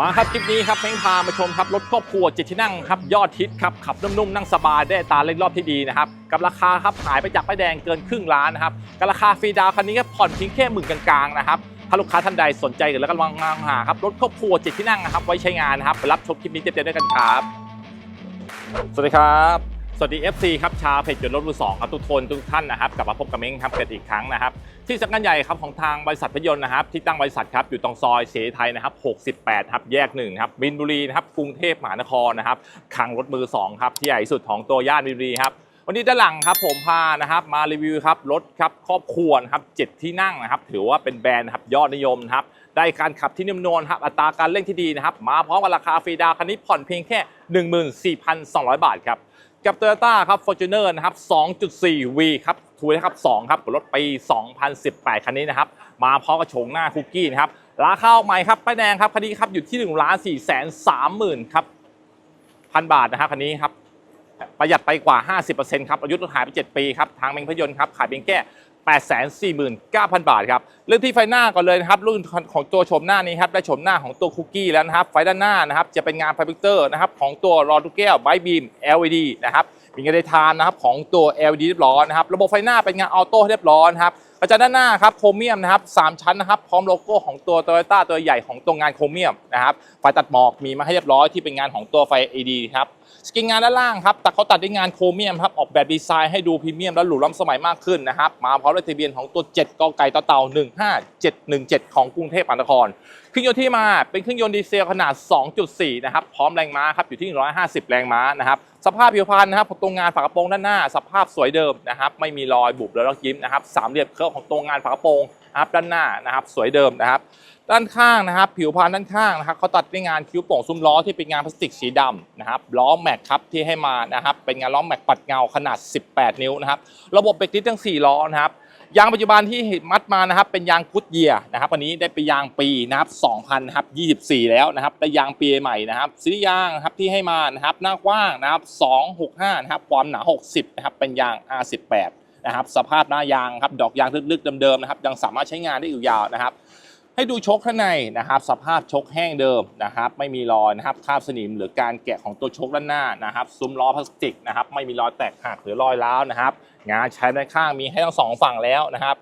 มาครับคลิปนี้ครับเม้งพามาชมครับรถครอบครัวเจ็ดที่นั่งครับยอดฮิตครับขับนุ่มๆนั่งสบายได้ตาเล่นรอบที่ดีนะครับกับราคาครับหายไปจากป้ายแดงเกินครึ่งล้านนะครับกับราคาฟรีดาวคันนี้ครับผ่อนเพียงแค่หมื่นกลางๆนะครับถ้าลูกค้าท่านใดสนใจหรือแล้วก็กำลังมองหาครับรถครอบครัวเจ็ดที่นั่งนะครับไว้ใช้งานนะครับรับชมคลิปนี้เต็มๆด้วยกันครับ สวัสดีครับ สวัสดี FC ครับชาวเพจจนรถมือสองครับทุกคนทุกท่านนะครับกลับมาพบกับเม้งครับกันอีกครั้งนะครับ ที่สำนักงานใหญ่ครับของทางบริษัทพยนต์นะครับ ที่ตั้งบริษัทครับอยู่ตรงซอยเสรีไทยนะครับ 68ครับแยกหนึ่งครับบินบุรีนะครับกรุงเทพมหานครนะครับคังรถมือสองครับที่ใหญ่สุดของตัวย่านบินบุรีครับวันนี้ด้านหลังครับผมพานะครับมารีวิวครับรถครับครอบครัวครับเจ็ดที่นั่งนะครับถือว่าเป็นแบรนด์ครับยอดนิยมครับได้การขับที่นิ่มนวลครับอัตราการเร่งที่ดีนะครับมาพร้อมกับราคาฟรีดาวคันนี้ผ่อนเพียงแค่ 14,200 บาทครับ กับ Toyota ครับ Fortuner นะครับ 2.4V ครับทูนะครับ2ครับรถปี 2018 คันนี้นะครับ มาพร้อมกับโฉงหน้าคุกกี้นะครับ ราคาออกใหม่ครับป้ายแดงครับคันนี้ครับอยู่ที่1ล้าน4แสน30,000ครับพันบาทนะครับคันนี้ครับประหยัดไปกว่า 50%ครับอายุรถหายไป 7 ปีครับ ทางเมงพยนต์ครับ ขายเพียงแค่ 849,000 บาทครับเริ่มที่ไฟหน้าก่อนเลยนะครับรุ่นของตัวโฉมหน้านี้ครับได้โฉมหน้าของตัวคุกกี้แล้วนะครับไฟด้านหน้านะครับจะเป็นงานไฟพิกเตอร์นะครับของตัวรอดูแก้วไบบีม LED นะครับมีกระดทานนะครับของตัว LED เรียบร้อยนะครับระบบไฟหน้าเป็นงานออโต้เรียบร้อยนะครับ กระจังด้านหน้าครับโครเมียมนะครับสามชั้นนะครับพร้อมโลโก้ของตัวโตโยต้าตัวใหญ่ของตัวงานโครเมียมนะครับไฟตัดหมอกมีมาให้เรียบร้อยที่เป็นงานของตัวไฟ LED ครับสกินงานด้านล่างครับแต่เขาตัดด้วยงานโครเมียมครับออกแบบดีไซน์ให้ดูพรีเมียมและหรูล้ำสมัยมากขึ้นนะครับมาพร้อมด้วยทะเบียนของตัว 7กไก่ต่อเต่า15717 ของกรุงเทพมหานคร รื่องยนต์ที่มาเป็นเครื่องยนต์ดีเซลขนาด 2.4 นะครับ พร้อมแรงม้าครับอยู่ที่ 150 แรงม้านะครับ สภาพผิวพรรณนะครับของตรงงานฝากระโปรงด้านหน้า สภาพสวยเดิมนะครับ ไม่มีรอยบุบแล้วก็ยิ้มนะครับ สามเหลี่ยมเคิร์ฟของตรงงานฝากระโปรงนะครับด้านหน้านะครับ สวยเดิมนะครับ ด้านข้างนะครับ ผิวพรรณด้านข้างนะครับเขาตัดด้วยงานคิ้วโป่งซุ้มล้อที่เป็นงานพลาสติกสีดำนะครับ ล้อแม็กครับที่ให้มานะครับ เป็นงานล้อแม็กปัดเงาขนาด 18 นิ้วนะครับ ระบบเบรกดิสทั้ง 4 ล้อนะครับ ยางปัจจุบันที่มัดมานะครับเป็นยางกุดเยียนะครับวันนี้ได้ไปยางปีนะครับ2000นะครับ24 แล้วนะครับได้ยางปีใหม่นะครับสียางนะครับที่ให้มานะครับหน้ากว้างนะครับ265นะครับความหนา 60นะครับเป็นยาง R18 นะครับสภาพหน้ายางครับดอกยางลึกๆเดิมๆนะครับยังสามารถใช้งานได้อยู่ยาวนะครับให้ดูชกข้างในนะครับสภาพชกแห้งเดิมนะครับไม่มีรอยนะครับคราบสนิมหรือการแกะของตัวชกด้านหน้านะครับซุ้มล้อพลาสติกนะครับไม่มีรอยแตกหักหรือรอยร้าวนะครับ งานใช้ด้านข้างมีให้ทั้งสองฝั่งแล้วนะครับ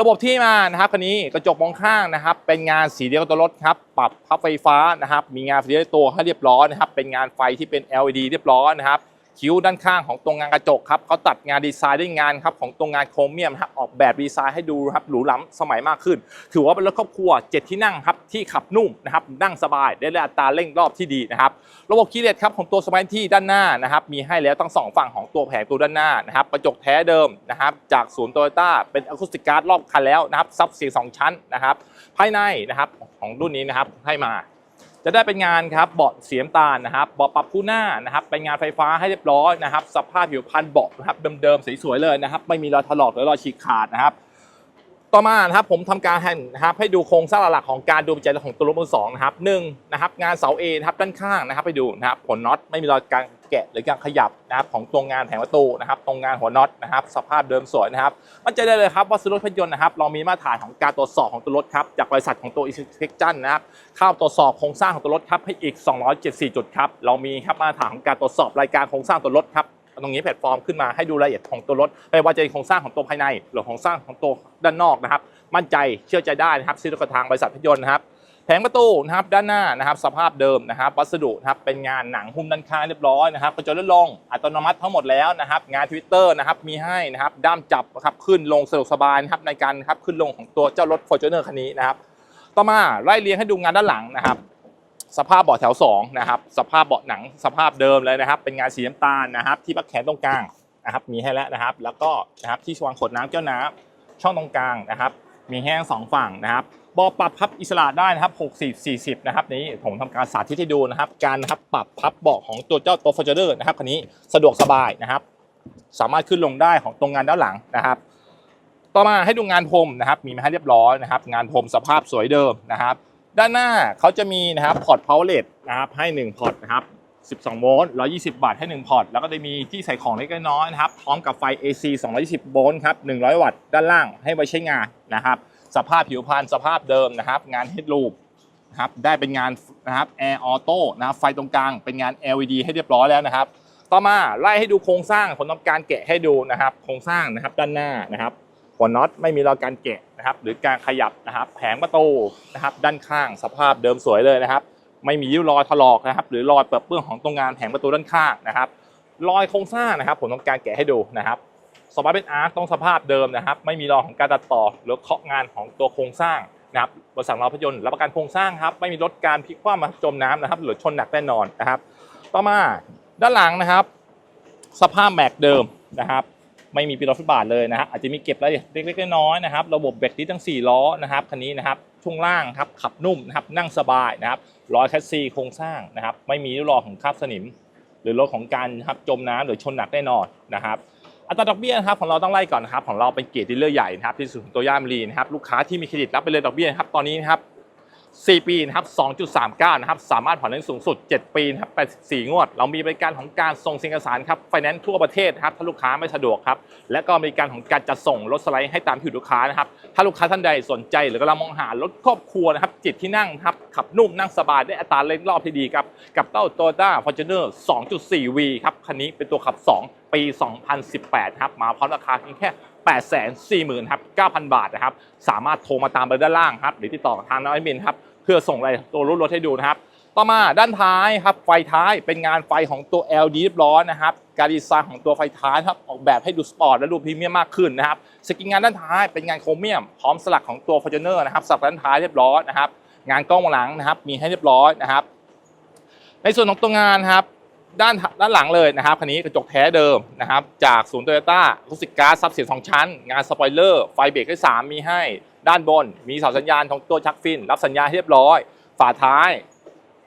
ระบบที่มานะครับคันนี้กระจกมองข้างนะครับ เป็นงานสีเดียวกับตัวรถครับปรับพับไฟฟ้านะครับ มีงานสีเดียวตัวให้เรียบร้อยนะครับ เป็นงานไฟที่เป็น LED เรียบร้อยนะครับ คิ้วด้านข้างของตรงงานกระจกครับเขาตัดงานดีไซน์ด้วยงานครับของตรงงานโครเมียมครับออกแบบดีไซน์ให้ดูครับหรูหราสมัยมากขึ้น ถือว่าเป็นรถครอบครัวเจ็ดที่นั่งครับที่ขับนุ่มนะครับนั่งสบายได้อัตราเร่งรอบที่ดีนะครับระบบคีย์เลสครับของตัวสมาร์ทที่ด้านหน้านะครับมีให้แล้วทั้งสองฝั่งของตัวแผงตัวด้านหน้านะครับกระจกแท้เดิมนะครับจากศูนย์โตโยต้าเป็นอะคูสติกการ์ดรอบคันแล้วนะครับซับเสียงสองชั้นนะครับภายในนะครับของรุ่นนี้นะครับให้มา จะได้เป็นงานครับเบาะเสียมตาลนะครับเบาะปรับคู่หน้านะครับเป็นงานไฟฟ้าให้เรียบร้อยนะครับสภาพผิวพรรณเบาะนะครับเดิมๆสวยๆเลยนะครับ ไม่มีรอยถลอกหรือรอยฉีกขาดนะครับ ต่อมานะครับผมทำการให้นะครับให้ดูโครงสร้างหลักของการดูใจของตัวรถมือสองนะครับหนึ่งนะครับงานเสาเอนะครับด้านข้างนะครับ ไปดูนะครับผลน็อตไม่มีรอยการแกะหรือการขยับนะครับของตรงงานแผงประตูนะครับตรงงานหัวน็อตนะครับสภาพเดิมสวยนะครับมั่นใจได้เลยครับว่าซื้อรถพยนต์นะครับเรามีมาตรฐานของการตรวจสอบของตัวรถครับจากบริษัทของตัว Inspection นะครับเข้าตรวจสอบโครงสร้างของตัวรถครับให้อีก 274 จุดครับเรามีครับมาตรฐานของการตรวจสอบรายการโครงสร้างตัวรถครับ ตรงนี้แพลตฟอร์มขึ้นมาให้ดูรายละเอียดของตัวรถไม่ว่าจะเป็นโครงสร้างของตัวภายใน หรือโครงสร้างของตัวด้านนอกนะครับ มั่นใจเชื่อใจได้นะครับซื้อรถกระทางบริษัทพยนต์นะครับแผงประตูนะครับด้านหน้านะครับสภาพเดิมนะครับวัสดุนะครับเป็นงานหนังหุ้มด้านข้างเรียบร้อยนะครับกระจกลื่อลงอัตโนมัติทั้งหมดแล้วนะครับงานทวิตเตอร์นะครับมีให้นะครับด้ามจับนะครับขึ้นลงสะดวกสบายนะครับในการนะครับขึ้นลงของตัวเจ้ารถ Fortuner คันนี้นะครับต่อมาไล่เรียงให้ดูงานด้านหลังนะครับ สภาพเบาะแถว2นะครับสภาพเบาะหนังสภาพเดิมเลยนะครับ เป็นงานสีน้ำตาลนะครับ ที่พักแขนตรงกลางนะครับมีให้แล้วนะครับ แล้วก็นะครับที่วางขวดน้ำแก้วน้ำช่องตรงกลางนะครับ มีแห้งสองฝั่งนะครับเบาะปรับพับอิสระได้นะครับ60 40นะครับนี้ผมทำการสาธิตให้ดูนะครับ การนะครับปรับพับเบาะของตัวเจ้าตัวฟอร์จูเนอร์นะครับคันนี้สะดวกสบายนะครับ สามารถขึ้นลงได้ของตรงงานด้านหลังนะครับ ต่อมาให้ดูงานพรมนะครับ มีมาให้เรียบร้อยนะครับ งานพรมสภาพสวยเดิมนะครับ ด้านหน้าเขาจะมีนะครับพอร์ต power LED นะครับให้1พอร์ตนะครับ12โวลต์120 บาทให้ 1 พอร์ต แล้วก็จะมีที่ใส่ของเล็กน้อยนะครับ พร้อมกับไฟ AC 220 โวลต์ครับ 100 วัตต์ ด้านล่างให้ไว้ใช้งานนะครับ สภาพผิวพรรณสภาพเดิมนะครับ งานเฮดลูปนะครับ ได้เป็นงานนะครับแอร์ออโต้นะครับ ไฟตรงกลางเป็นงาน LED ให้เรียบร้อยแล้วนะครับ ต่อมาไล่ให้ดูโครงสร้างผมทำการแกะให้ดูนะครับ โครงสร้างนะครับด้านหน้านะครับ หัวน็อตไม่มีรอยการแกะนะครับ หรือการขยับนะครับ แผงประตูนะครับ ด้านข้างสภาพเดิมสวยเลยนะครับ ไม่มีริ้วรอยถลอกนะครับ หรือรอยเปื้อนเปื้อนของตรงงานแผงประตูด้านข้างนะครับ รอยโครงสร้างนะครับ ผมต้องการแกะให้ดูนะครับสปาเป็นอาร์ตต้องสภาพเดิมนะครับ ไม่มีรอยของการตัดต่อหรือเคาะงานของตัวโครงสร้างนะครับบริษัทเราพยนต์รับประกันโครงสร้างครับไม่มีรถการพลิกคว่ำมาจมน้ำนะครับ หรือชนหนักแน่นอนนะครับ ต่อมาด้านหลังนะครับ สภาพแม็กเดิมนะครับ ไม่มีปีนรถฟุตบาทเลยนะครับอาจจะมีเก็บรายละเอียดเล็กๆน้อยๆนะครับ ระบบเบรกดิสทั้ง 4 ล้อนะครับคันนี้นะครับช่วงล่างครับขับนุ่มนะครับนั่งสบายนะครับล้อแคสซีโครงสร้างนะครับ ไม่มีริ้วรอยของคราบสนิม หรือรถของการครับจมน้ำหรือชนหนักแน่นอนนะครับอัตราดอกเบี้ยนะครับของเราต้องไล่ก่อนนะครับของเราเป็นเกียรติดีลเลอร์ใหญ่นะครับที่สุดของตัวย่ามรีนะครับลูกค้าที่มีเครดิตรับไปเลยดอกเบี้ยครับตอนนี้นะครับ 4 ปีนะครับ 2.39 นะครับ สามารถผ่อนได้สูงสุด 7 ปีนะครับ84 งวด เรามีบริการของการส่งสินค้าสารครับ ไฟแนนซ์ทั่วประเทศครับ ถ้าลูกค้าไม่สะดวกครับ และก็บริการของการจัดส่งรถสไลด์ให้ตามที่ลูกค้านะครับ ถ้าลูกค้าท่านใดสนใจ หรือกำลังมองหารถครอบครัวนะครับ จิตที่นั่งครับ ขับนุ่มนั่งสบายได้อัตราเร่งรอบที่ดีครับ กับเต้าโตโยต้าฟอร์จูเนอร์ 2.4V ครับ คันนี้เป็นตัวขับ 2 ปี 2018 ครับ มาพร้อมราคาเพียงแค่ 840,000ครับ9,000 บาทนะครับ สามารถโทรมาตามเบอร์ด้านล่างครับหรือติดต่อทางน้องไอมินครับเพื่อส่งอะไรตัวรุ่นรถให้ดูนะครับ ต่อมาด้านท้ายครับไฟท้ายเป็นงานไฟของตัว LED เรียบร้อยนะครับการดีไซน์ของตัวไฟท้ายครับออกแบบให้ดูสปอร์ตและดูพรีเมียมมากขึ้นนะครับสกินงานด้านท้ายเป็นงานโครเมียม พร้อมสลักของตัวฟอร์จูเนอร์นะครับสลักด้านท้ายเรียบร้อยนะครับงานกล้องหลังนะครับมีให้เรียบร้อยนะครับ ในส่วนของตัวงานครับ ด้านด้านหลังเลยนะครับคันนี้กระจกแท้เดิมนะครับจากศูนย์โตโยต้าลูกสิการ์ดซับเสียงสองชั้น งานสปอยเลอร์ไฟเบรกให้สามมีให้ ด้านบน มีเสาสัญญาณของตัวชักฟิน รับสัญญาณเรียบร้อย ฝาท้าย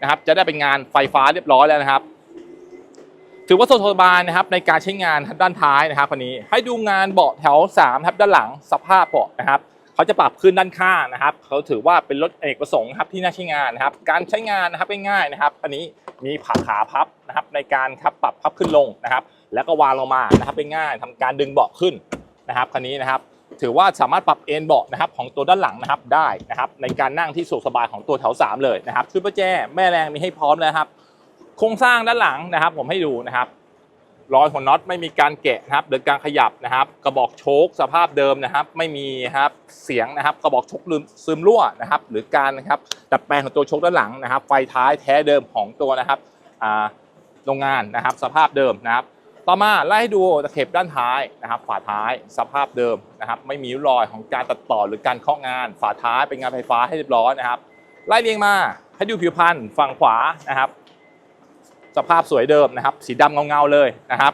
นะครับจะได้เป็นงานไฟฟ้าเรียบร้อยแล้วนะครับ ถือว่าสะดวกบายนะครับในการใช้งานด้านท้ายนะครับคันนี้ให้ดูงานเบาะแถว3ครับด้านหลังสภาพเบาะนะครับ เขาจะปรับขึ้นด้านข้างนะครับ เขาถือว่าเป็นรถเอกประสงค์ครับที่น่าใช้งานนะครับ การใช้งานนะครับง่ายๆนะครับ อันนี้มีขาขาพับนะครับในการครับปรับพับขึ้นลงนะครับ แล้วก็วางลงมานะครับเป็นง่ายทำการดึงเบาะขึ้นนะครับคันนี้นะครับ ถือว่าสามารถปรับเอนเบาะนะครับของตัวด้านหลังนะครับได้นะครับ ในการนั่งที่สุขสบายของตัวแถว3เลยนะครับชุดประแจแม่แรงมีให้พร้อมแล้วครับ โครงสร้างด้านหลังนะครับ ผมให้ดูนะครับ รอยหัวน็อตไม่มีการแกะนะครับหรือการขยับนะครับ กระบอกโชคสภาพเดิมนะครับ ไม่มีครับเสียงนะครับกระบอกโชคลืมซึมรั่วนะครับ หรือการนะครับดัดแปลงของตัวโชคด้านหลังนะครับ ไฟท้ายแท้เดิมของตัวนะครับโรงงานนะครับ สภาพเดิมนะครับ ต่อมาไล่ดูตะเข็บด้านท้ายนะครับ ฝาท้ายสภาพเดิมนะครับ ไม่มีรอยของการตัดต่อหรือการเคาะงาน ฝาท้ายเป็นงานไฟฟ้าให้เรียบร้อยนะครับ ไล่เรียงมาให้ดูผิวพรรณฝั่งขวานะครับ สภาพสวยเดิมนะครับ สีดำเงาๆเลยนะครับ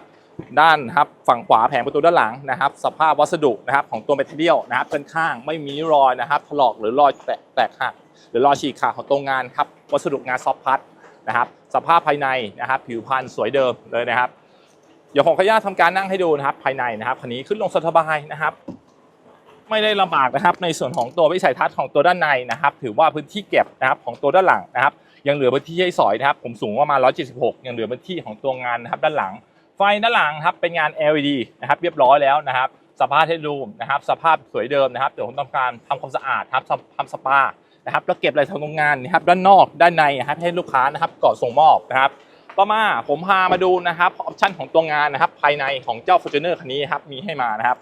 ด้านครับฝั่งขวาแผงประตูด้านหลังนะครับ สภาพวัสดุนะครับของตัวเมทัลเดียลนะครับด้านข้างไม่มีรอยนะครับถลอกหรือรอยแตกหักหรือรอยฉีกขาดของตัวงานครับวัสดุงานซอฟพัดนะครับ สภาพภายในนะครับ ผิวพรรณสวยเดิมเลยนะครับเดี๋ยวผมขออนุญาตทำการนั่งให้ดูนะครับ ภายในนะครับคันนี้ขึ้นลงสบายนะครับไม่ได้ลำบากนะครับในส่วนของตัววิสัยทัศน์ของตัวด้านในนะครับ ถือว่าพื้นที่เก็บนะครับของตัวด้านหลังนะครับ ยังเหลือพื้นที่ให้สอยนะครับผมสูงประมาณ 176 ยังเหลือพื้นที่ของตัวงานนะครับด้านหลัง ไฟด้านหลังครับเป็นงาน LED นะครับเรียบร้อยแล้วนะครับสภาพให้ดูมนะครับสภาพสวยเดิมนะครับเดี๋ยวผมต้องการทำความสะอาดครับทำสปานะครับแล้วเก็บอะไรทางโรงงานนะครับด้านนอกด้านในนะครับให้ลูกค้านะครับก่อนส่งมอบนะครับต่อมาผมพามาดูนะครับออปชันของตัวงานนะครับภายในของเจ้า Fortuner คันนี้ครับมีให้มานะครับ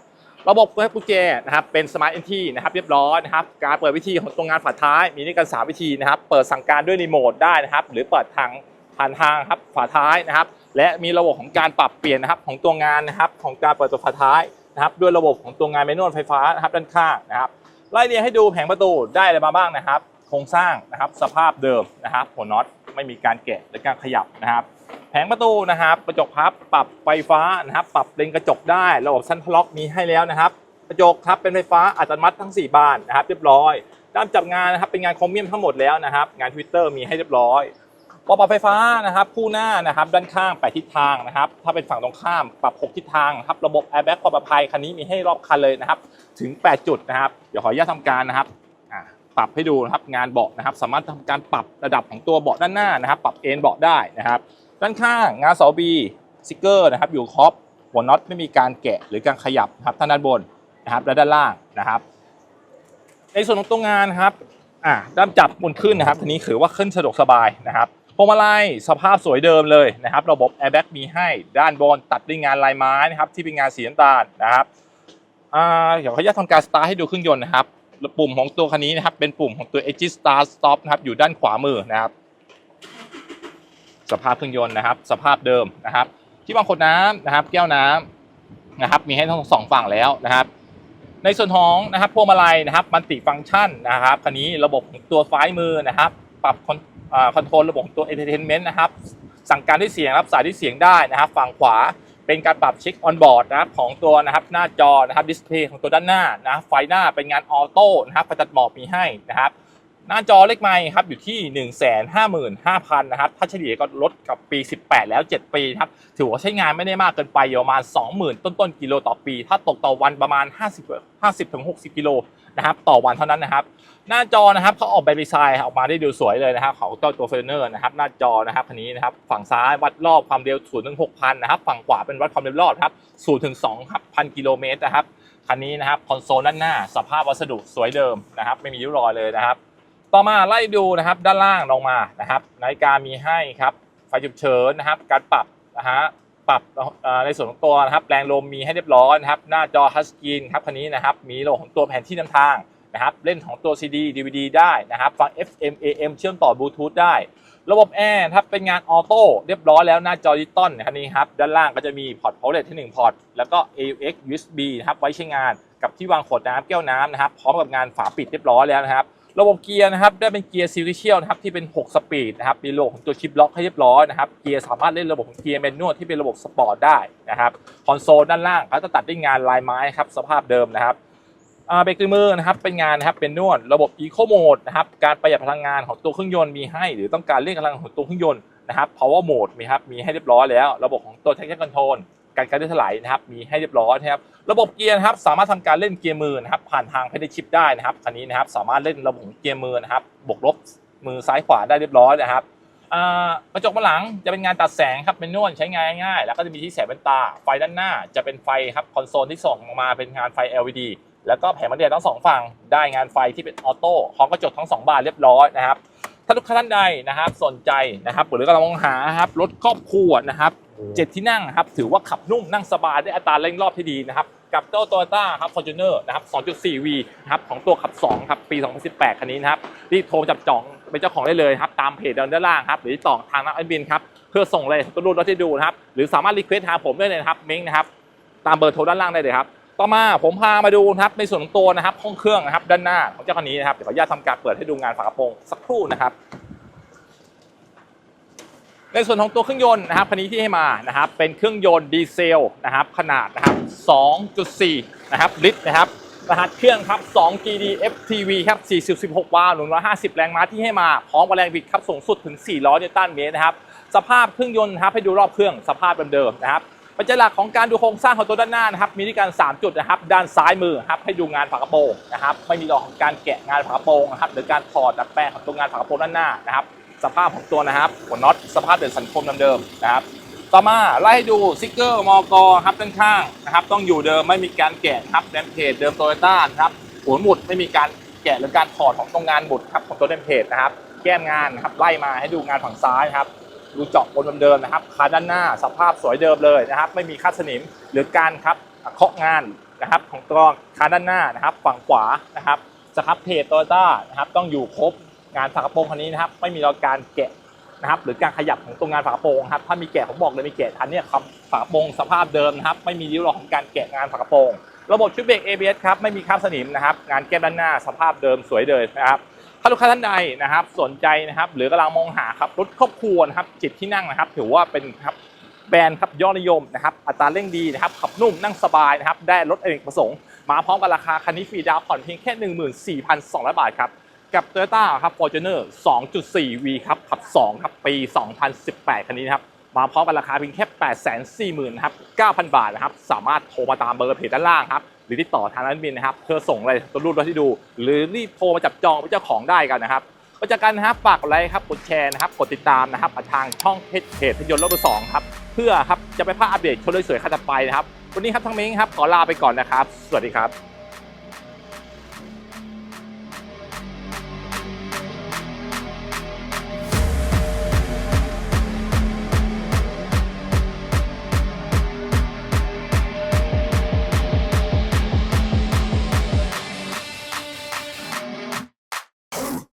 ระบบเปิดกุญแจนะครับเป็น Smart Entry นะครับเรียบร้อยนะครับการเปิดวิธีของตัวงานฝาท้ายมีด้วยกัน 3 วิธีนะครับเปิดสั่งการด้วยรีโมทได้นะครับหรือเปิดทางผ่านทางครับฝาท้ายนะครับและมีระบบของการปรับเปลี่ยนนะครับของตัวงานนะครับของการเปิดตัวฝาท้ายนะครับด้วยระบบของตัวงานแมนนวลไฟฟ้านะครับด้านข้างนะครับไล่เรียงให้ดูแผงประตูได้อะไรมาบ้างนะครับ โครงสร้างนะครับสภาพเดิมนะครับหัวน็อตไม่มีการแกะหรือการขยับนะครับ แผงประตูนะครับกระจกพับปรับไฟฟ้านะครับ ปรับเลนกระจกได้ระบบซันพล็อกมีให้แล้วนะครับ กระจกครับเป็นไฟฟ้าอัตโนมัติทั้ง 4 บานนะครับ เรียบร้อยด้านจับงานนะครับเป็นงานโครเมียมทั้งหมดแล้วนะครับ งานทวิตเตอร์มีให้เรียบร้อยปรับไฟฟ้านะครับคู่หน้านะครับด้านข้างแปดทิศทางนะครับ ถ้าเป็นฝั่งตรงข้ามปรับ 6 ทิศทางครับระบบแอร์แบ็กความปลอดภัยคันนี้มีให้รอบคันเลยนะครับ ถึง 8 จุดนะครับเดี๋ยวขออนุญาตทำการนะครับปรับให้ดูนะครับงานเบาะนะครับ สามารถทำการปรับระดับของตัวเบาะด้านหน้านะครับ ปรับเอนเบาะได้นะครับ ด้านข้างงานเสาบีสติกเกอร์นะครับอยู่ครบหัวน็อตไม่มีการแกะหรือการขยับนะครับทางด้านบนนะครับและด้านล่างนะครับ ในส่วนของตัวงานครับอะด้ามจับบนขึ้นนะครับทีนี้ถือว่าขึ้นสะดวกสบายนะครับพวงมาลัยสภาพสวยเดิมเลยนะครับ ระบบแอร์แบ็กมีให้ด้านบนตัดด้วยงานลายไม้นะครับที่เป็นงานสีน้ำตาลนะครับอ่าเดี๋ยวขออนุญาตทำการสตาร์ทให้ดูเครื่องยนต์นะครับปุ่มของตัวคันนี้นะครับเป็นปุ่มของตัว Edge Start Stop นะครับอยู่ด้านขวามือนะครับ สภาพเครื่องยนต์นะครับ สภาพเดิมนะครับ ที่วางขวดน้ำนะครับ แก้วน้ำนะครับ มีให้ทั้งสองฝั่งแล้วนะครับ ในส่วนของนะครับพวงมาลัยนะครับมันติฟังก์ชันนะครับคันนี้ระบบของตัวซ้ายมือนะครับ ปรับคอนคอนโทรลระบบตัว Entertainment นะครับ สั่งการด้วยเสียงรับสายด้วยเสียงได้นะครับ ฝั่งขวาเป็นการปรับเช็คออนบอร์ดนะครับของตัวนะครับหน้าจอนะครับดิสเพย์ของตัวด้านหน้านะไฟหน้าเป็นงานออโต้นะครับประจัดหมอกมีให้นะครับ หน้าจอเล็กไม้ครับอยู่ที่ 1 5 5 0 0 0นะครับถ้าเฉลี่ยก็ลดกับปี 18 แล้ว 7 ปีครับถือว่าใช้งานไม่ได้มากเกินไปอยู่ประมาณ 20,000 ต้นๆกิโลต่อปี ถ้าตกต่อวันประมาณ 50 50ถึง60 กิโลนะครับต่อวันเท่านั้นนะครับ หน้าจอนะครับเขาออกแบบดีไซน์ออกมาได้ดูสวยเลยนะครับของเจ้าตัวเฟรเนอร์นะครับหน้าจอนะครับคันนี้นะครับฝั่งซ้ายวัดรอบความเร็ว0ถึง6,000นะครับฝั่งขวาเป็นวัดความเร็วรอบครับ0ถึง2ครับพันกิโลเมตรนะครับคันนี้นะครับคอนโซลด้านหน้า สภาพวัสดุสวยเดิมนะครับไม่มีริ้วรอยเลยนะครับ ต่อมาไล่ดูนะครับด้านล่างลงมานะครับนาฬิกามีให้ครับไฟฉุกเฉินนะครับ การปรับนะฮะปรับในส่วนของตัวนะครับแรงลมมีให้เรียบร้อยนะครับ หน้าจอทัชสกรีนครับคันนี้นะครับ มีระบบของตัวแผนที่นำทางนะครับ เล่นของตัว CD DVD ได้นะครับ ฟัง FM AM เชื่อมต่อบลูทูธได้ ระบบแอร์ครับเป็นงานออโต้เรียบร้อยแล้วหน้าจอดิจิตอลคันนี้ครับ ด้านล่างก็จะมีพอร์ต power ที่1พอร์ตแล้วก็ AUX USB นะครับไว้ใช้งานกับที่วางขวดน้ำแก้วน้ำนะครับ พร้อมกับงานฝาปิดเรียบร้อยแล้วนะครับ ระบบเกียร์นะครับได้เป็นเกียร์ซีรีเชียลนะครับที่เป็น 6 สปีดนะครับมีระบบของตัวชิปล็อกให้เรียบร้อยนะครับเกียร์สามารถเล่นระบบของเกียร์แมนนวลที่เป็นระบบสปอร์ตได้นะครับคอนโซลด้านล่างก็จะตัดด้วยงานลายไม้ครับสภาพเดิมนะครับเบรกตือมือนะครับเป็นงานนะครับเป็นนวลระบบ Eco Mode นะครับการประหยัดพลังงานของตัวเครื่องยนต์มีให้ หรือต้องการเร่งกำลังของตัวเครื่องยนต์นะครับ Power Mode มีครับมีให้เรียบร้อยแล้ว ระบบของตัว Traction Control การการได้ถลายนะครับมีให้เรียบร้อยนะครับระบบเกียร์นะครับสามารถทำการเล่นเกียร์มือนะครับผ่านทางเพดชิปได้นะครับคันนี้นะครับสามารถเล่นระบบเกียร์มือนะครับบวกลบมือซ้ายขวาได้เรียบร้อยนะครับอ่ากระจกมาหลังจะเป็นงานตัดแสงครับเป็นนวลใช้งานง่ายแล้วก็จะมีที่แสงเป็นตา ไฟด้านหน้าจะเป็นไฟครับคอนโซลที่ส่องออกมาเป็นงานไฟ LED แล้วก็แผงมันเดียทั้งสองฝั่งได้งานไฟที่เป็นออโต้ของกระจกทั้งสองบานเรียบร้อยนะครับ ถ้าลูกค้าท่านใดนะครับสนใจนะครับหรือกำลังมองหาครับรถครอบครัวนะครับเจ็ดที่นั่งครับถือว่าขับนุ่มนั่งสบายได้อัตราเร่งรอบที่ดีนะครับกับเจ้าโตโยต้าครับฟอร์จูเนอร์นะครับ 2.4V นะครับของตัวขับ 2 ครับปี 2018 คันนี้นะครับรีบโทรจับจองเป็นเจ้าของได้เลยครับ ตามเพจด้านล่างครับ หรือต่อทางนักอันบินครับ เพื่อส่งเลยตัวรุ่นรถที่ดูนะครับ หรือสามารถรีเควสหาผมได้เลยนะครับ เม้งนะครับ ตามเบอร์โทรด้านล่างได้เลยครับ ต่อมาผมพามาดูนะครับในส่วนของตัวนะครับห้องเครื่องนะครับด้านหน้าของเจ้าคันนี้นะครับเดี๋ยวขออนุญาตทำการเปิดให้ดูงานฝากระโปรงสักครู่นะครับ ในส่วนของตัวเครื่องยนต์นะครับคันนี้ที่ให้มานะครับเป็นเครื่องยนต์ดีเซลนะครับขนาดนะครับ 2.4 นะครับลิตรนะครับรหัสเครื่องครับ 2 GD FTV ครับ 416 วาล์ว150 แรงม้าที่ให้มา พร้อมกับแรงบิดครับสูงสุดถึง 400 นิวตันเมตรนะครับ สภาพเครื่องยนต์นะครับให้ดูรอบเครื่องสภาพเดิมๆนะครับ ปัจจัยหลักของการดูโครงสร้างของตัวด้านหน้านะครับมีด้วยกัน3จุดนะครับ ด้านซ้ายมือครับให้ดูงานฝากระโปรงนะครับ ไม่มีรอยของการแกะงานฝากระโปรงนะครับหรือการถอดดัดแปลงของตัวงานฝากระโปรงด้านหน้านะครับ สภาพของตัวนะครับหัวน็อตสภาพเดินสันคมเดิมๆนะครับต่อมาไล่ให้ดูสติกเกอร์มอกครับด้านข้างนะครับ ต้องอยู่เดิมไม่มีการแกะครับแดมเพจเดิมโตโยต้านะครับหัวหมุดไม่มีการแกะหรือการถอดของตรงงานหมุดครับของตัวแดมเพจนะครับ แก้มงานครับไล่มาให้ดูงานฝั่งซ้ายครับ ดูเจาะบนเดิมนะครับคาด้านหน้าสภาพสวยเดิมเลยนะครับ ไม่มีคาดสนิมหรือการครับเคาะงานนะครับของตัวคาด้านหน้านะครับ ฝั่งขวานะครับสครับเพจโตโยต้านะครับต้องอยู่ครบงานฝากระโปรงคันนี้นะครับ ไม่มีรอยการแกะนะครับหรือการขยับของตรงงานฝากระโปรงครับถ้ามีแกะผมบอกเลยมีแกะทันนี่ยครับฝากระโปรงสภาพเดิมนะครับ ไม่มีริ้วรอยของการแกะงานฝากระโปรงระบบชุดเบรก ABS ครับไม่มีคราบสนิมนะครับงานแก้ด้านหน้าสภาพเดิมสวยเลยนะครับ ถ้าลูกค้าท่านใดนะครับ สนใจนะครับ หรือกำลังมองหาครับรถครอบครัวนะครับจิตที่นั่งนะครับ ถือว่าเป็นครับแบรนด์ครับยอดนิยมนะครับอัตราเร่งดีนะครับขับนุ่มนั่งสบายนะครับได้รถอเนกประสงค์ มาพร้อมกับราคาคันนี้ฟรีดาวผ่อนเพียงแค่ 14,200 บาทครับกับ Toyota ครับ Fortuner 2.4V ครับขับ 2 ครับ ปี 2018 คันนี้นะครับ มาพร้อมกับราคาเพียงแค่ 840,000ครับ9,000 บาทนะครับ สามารถโทรมาตามเบอร์เพจด้านล่างครับ รือติดต่อทางร้านบินนะครับเธอส่งอะไรตัวรูปรถที่ดู หรือรีบโทรมาจับจองเป็นเจ้าของได้กันนะครับก็จากกันนะครับฝากไลค์ครับกดแชร์นะครับกดติดตามนะครับทางช่องเพจเพจพยนต์รถเบอสองครับเพื่อครับจะไปพลาดอัปเดตชนเลยสวยขั้นต่อไปนะครับวันนี้ครับทั้งเม้งครับขอลาไปก่อนนะครับ สวัสดีครับ